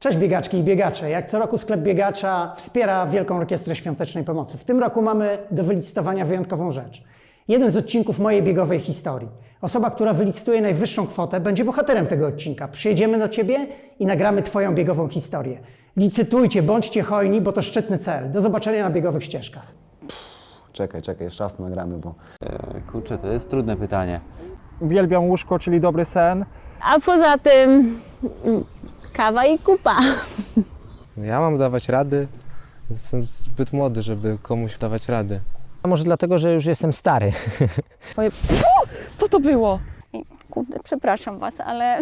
Cześć biegaczki i biegacze. Jak co roku sklep biegacza wspiera Wielką Orkiestrę Świątecznej Pomocy. W tym roku mamy do wylicytowania wyjątkową rzecz. Jeden z odcinków mojej biegowej historii. Osoba, która wylicytuje najwyższą kwotę, będzie bohaterem tego odcinka. Przyjedziemy do ciebie i nagramy twoją biegową historię. Licytujcie, bądźcie hojni, bo to szczytny cel. Do zobaczenia na biegowych ścieżkach. Czekaj, czekaj, jeszcze raz nagramy, bo... E, Kurczę, to jest trudne pytanie. Uwielbiam łóżko, czyli dobry sen. A poza tym kawa i kupa. Ja mam dawać rady. Jestem zbyt młody, żeby komuś dawać rady. A może dlatego, że już jestem stary. Twoje... Fu! Co to było? Kurde, przepraszam was, ale